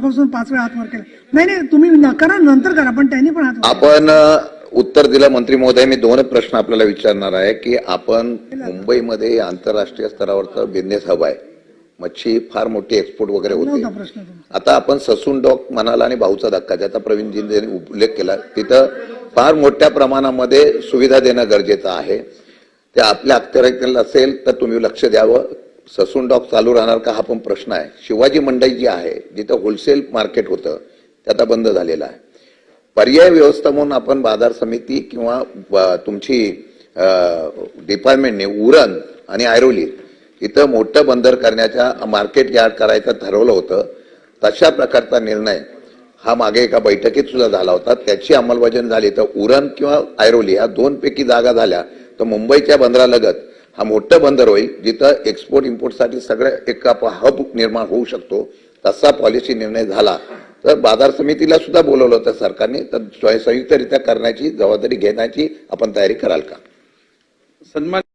पासून पाच वेळा हात वर केला. नाही नाही तुम्ही न- करा नंतर करा पण त्यांनी पण हात वर केला. आपण उत्तर दिलं मंत्री महोदय मी दोन प्रश्न आपल्याला विचारणार आहे की आपण मुंबईमध्ये आंतरराष्ट्रीय स्तरावरचं बिझनेस हब आहे मच्छी फार मोठी एक्सपोर्ट वगैरे होते. आता आपण ससून डॉक म्हणाला आणि भाऊचा धक्का ज्याचा प्रवीणजींनी यांनी उल्लेख केला तिथं फार मोठ्या प्रमाणामध्ये सुविधा देणं गरजेचं आहे. ते आपल्या अखत्यारीतील असेल तर तुम्ही लक्ष द्यावं. ससून डॉक चालू राहणार का हा पण प्रश्न आहे. शिवाजी मंडई जी आहे जिथं होलसेल मार्केट होतं ते आता बंद झालेलं आहे. पर्याय व्यवस्था म्हणून आपण बाजार समिती किंवा ब- तुमची डिपार्टमेंटने उरण आणि ऐरोली इथं मोठं बंदर करण्याच्या मार्केट यार्ड करायचं ठरवलं होतं. तशा प्रकारचा निर्णय हा मागे एका बैठकीत सुद्धा झाला होता. त्याची अंमलबजावणी झाली. तर उरण किंवा ऐरोली या दोनपैकी जागा झाल्या. तर मुंबईच्या बंदरालगत हा मोठं बंदर होईल जिथं एक्सपोर्ट इम्पोर्टसाठी सगळं एक हब निर्माण होऊ शकतो. तसा पॉलिसी निर्णय झाला. तर बाजार समितीला सुद्धा बोलवलं होतं सरकारने. तर स्वयंसंयुक्तरित्या करण्याची जबाबदारी घेण्याची आपण तयारी कराल का? सन्मान